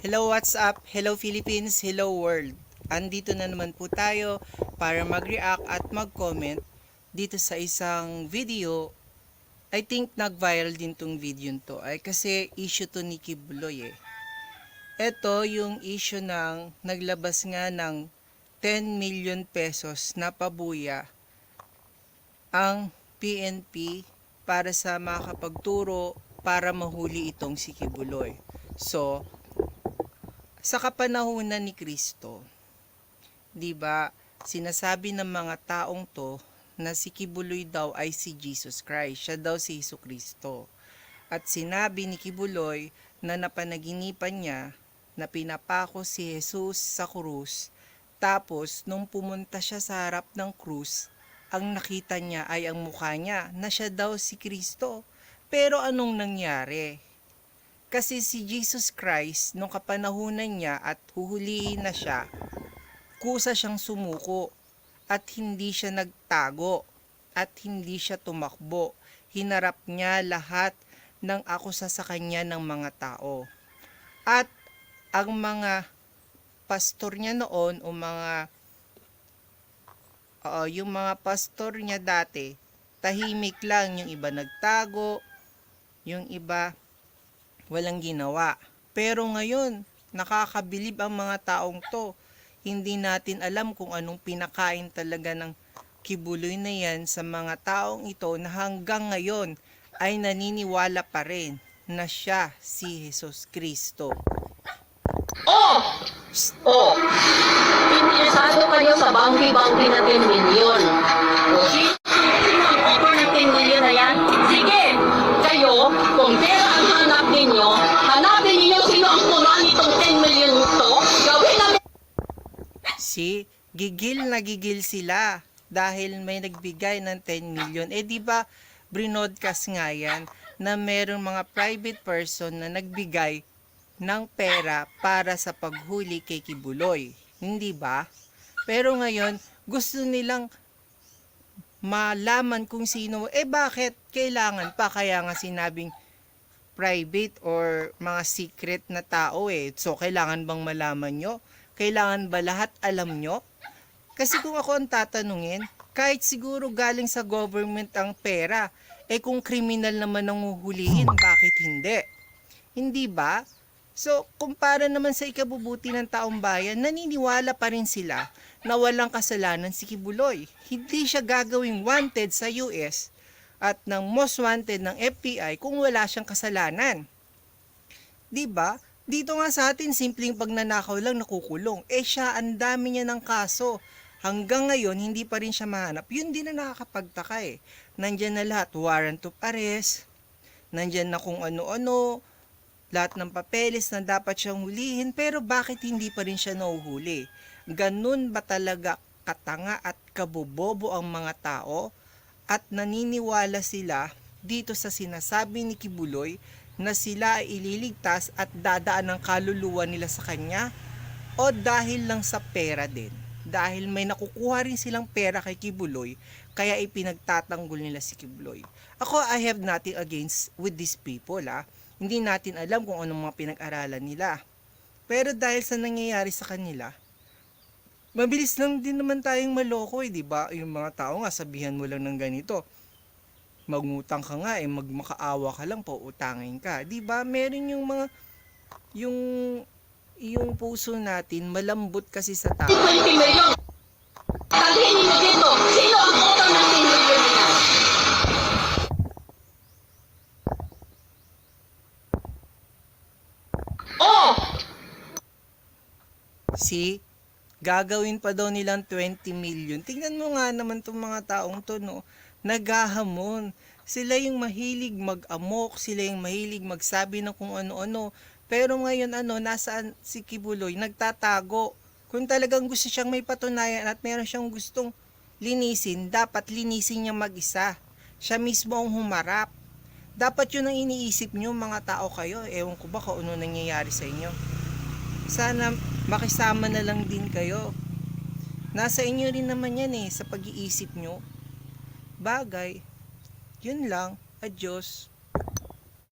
Hello, what's up? Hello Philippines, hello world. Andito na naman po tayo para mag-react at mag-comment dito sa isang video. I think nag-viral din tong video to ay kasi issue to ni Kibuloy eh. Ito yung issue ng naglabas nga ng 10 million pesos na pabuya ang PNP para sa makakapagturo para mahuli itong si Kibuloy. So, sa kapanahunan ni Kristo, 'di ba? Sinasabi ng mga taong 'to na si Kibuloy daw ay si Jesus Christ. Siya daw si Hesus Kristo. At sinabi ni Kibuloy na napanaginipan niya na pinapako si Jesus sa krus. Tapos, nung pumunta siya sa harap ng krus, ang nakita niya ay ang mukha niya na siya daw si Kristo. Pero anong nangyari? Kasi si Jesus Christ, nung kapanahunan niya at huhulihin na siya, kusa siyang sumuko at hindi siya nagtago at hindi siya tumakbo. Hinarap niya lahat ng akusa sa kanya ng mga tao. At ang mga pastor niya noon o mga Oo, yung mga pastor niya dati, tahimik lang, yung iba nagtago, yung iba walang ginawa. Pero ngayon, nakakabilib ang mga taong to. Hindi natin alam kung anong pinakain talaga ng kibuloy na yan sa mga taong ito na hanggang ngayon ay naniniwala pa rin na siya si Jesus Kristo. Oh! Oh! Interesado kayo sa bangki-bangki na 10 milyon. Ang nitong 10 milyon to, gawin namin Si gigil na gigil sila dahil may nagbigay ng 10 million. Eh di ba brinodcast nga yan na merong mga private person na nagbigay ng pera para sa paghuli kay Kibuloy. Hindi ba? Pero ngayon, gusto nilang malaman kung sino. Eh bakit kailangan pa? Kaya nga sinabing private or mga secret na tao eh. So, kailangan bang malaman nyo? Kailangan ba lahat alam nyo? Kasi kung ako ang tatanungin, kahit siguro galing sa government ang pera, eh kung kriminal naman ang huhulihin, bakit hindi? Hindi ba? So, kumpara naman sa ikabubuti ng taong bayan, naniniwala pa rin sila na walang kasalanan si Kibuloy. Hindi siya gagawing wanted sa US at ng most wanted ng FBI kung wala siyang kasalanan. 'Di ba? Dito nga sa atin, simpleng pagnanakaw lang nakukulong. Eh siya, ang dami niya ng kaso. Hanggang ngayon, hindi pa rin siya mahanap. Yun din na nakakapagtaka eh. Nandyan na lahat, warrant of arrest, nandyan na kung ano-ano, lahat ng papeles na dapat siyang hulihin, pero bakit hindi pa rin siya nahuhuli? Ganun ba talaga katanga at kabobobo ang mga tao? At naniniwala sila dito sa sinasabi ni Kibuloy na sila ay ililigtas at dadaan ang kaluluwa nila sa kanya? O dahil lang sa pera din? Dahil may nakukuha rin silang pera kay Kibuloy, kaya ipinagtatanggol nila si Kibuloy. Ako, I have nothing against with these people, ah. Hindi natin alam kung anong mga pinag-aralan nila. Pero dahil sa nangyayari sa kanila, mabilis lang din naman tayong maloko, eh, di ba? Yung mga tao nga, sabihan mo lang ng ganito. Magngutang ka nga, eh, magmakaawa ka lang, pautangin ka. Di ba? Meron yung mga, yung, yung puso natin, malambot kasi sa tao. 20 milyon. Sabihin ninyo dito, sino ang offer ng 10 milyon na yan? Oh! Si gagawin pa daw nilang 20 million. Tingnan mo nga naman tong mga taong to, no? Naghahamon. Sila yung mahilig mag-amok, sila yung mahilig magsabi ng kung ano-ano. Pero ngayon, ano, nasaan si Kibuloy? Nagtatago. Kung talagang gusto siyang may patunayan at meron siyang gustong linisin, dapat linisin niya mag-isa. Siya mismo ang humarap. Dapat yun ang iniisip niyo, mga tao kayo. Ewan ko ba kung ano nangyayari sa inyo sana makisama na lang din kayo. Nasa inyo rin naman yan eh, sa pag-iisip nyo. Bagay. Yun lang. Adios.